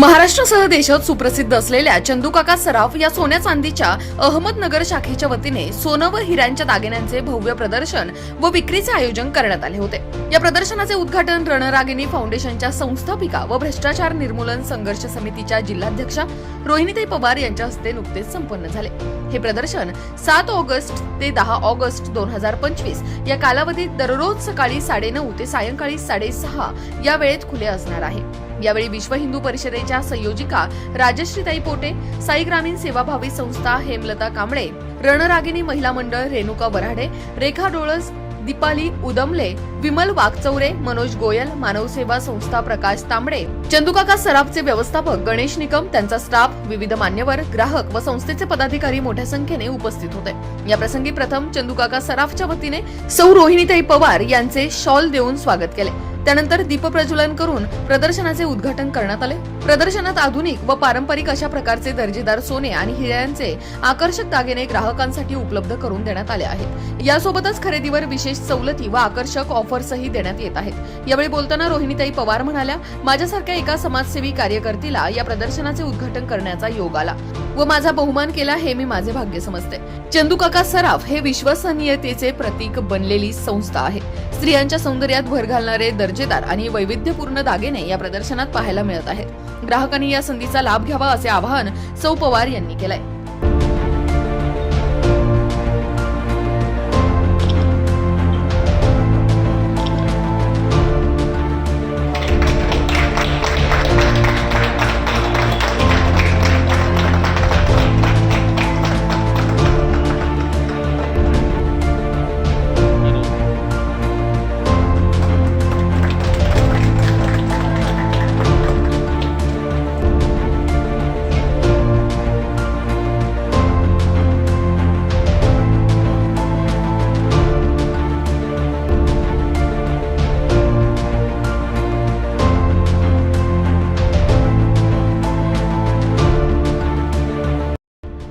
महाराष्ट्रासह देशात सुप्रसिद्ध असलेल्या चंदूकाका सराफ या सोन्या चांदीच्या अहमदनगर शाखेच्या वतीने सोनं व हिऱ्यांच्या दागिन्यांचे भव्य प्रदर्शन व विक्रीचे आयोजन करण्यात आले होते. या प्रदर्शनाचे उद्घाटन रणरागिनी फाउंडेशनच्या संस्थापिका व भ्रष्टाचार निर्मूलन संघर्ष समितीच्या जिल्हाध्यक्षा रोहिणीताई पवार यांच्या हस्ते नुकतेच संपन्न झाले. हे प्रदर्शन सात ऑगस्ट ते दहा ऑगस्ट दोन हजार पंचवीस या कालावधीत दररोज सकाळी साडेनऊ ते सायंकाळी साडेसहा या वेळेत खुले असणार आहे. यावेळी विश्व हिंदू परिषदेच्या संयोजिका राजश्रीताई पोटे साई ग्रामीण सेवाभावी संस्था हेमलता कांबळे रणरागिनी महिला मंडळ रेणुका वराडे रेखा डोळस दीपाली उदमले विमल वाघचौरे मनोज गोयल मानव सेवा संस्था प्रकाश तांबडे चंदुकाका सराफचे व्यवस्थापक गणेश निकम त्यांचा स्टाफ विविध मान्यवर ग्राहक व संस्थेचे पदाधिकारी मोठ्या संख्येने उपस्थित होते. या प्रसंगी प्रथम चंदुकाका सराफच्या वतीने सौ रोहिणीताई पवार यांचे शॉल देऊन स्वागत केले. त्यानंतर दीपप्रज्वलन करून प्रदर्शनाचे उद्घाटन करण्यात आले. प्रदर्शनात आधुनिक व पारंपरिक अशा प्रकारचे दर्जेदार सोने आणि हिऱ्यांचे आकर्षक दागिने ग्राहकांसाठी उपलब्ध करून देण्यात आले आहेत. यासोबतच खरेदीवर विशेष सवलती व आकर्षक ऑफर्सही देण्यात येत आहेत. यावेळी बोलताना रोहिणीताई पवार म्हणाल्या माझ्यासारख्या एका समाजसेवी कार्यकर्तीला या प्रदर्शनाचे उद्घाटन करण्याचा योग आला व माझा बहुमान केला हे मी माझे भाग्य समजते. चंदूकाका सराफ हे विश्वसनीयतेचे प्रतीक बनलेली संस्था आहे. स्त्रियांच्या सौंदर्यात भर घालणारे दर्जेदार आणि वैविध्यपूर्ण दागिने या प्रदर्शनात पाहायला मिळत आहेत. ग्राहकांनी या संधीचा लाभ घ्यावा असे आवाहन सौ पवार यांनी केलंय.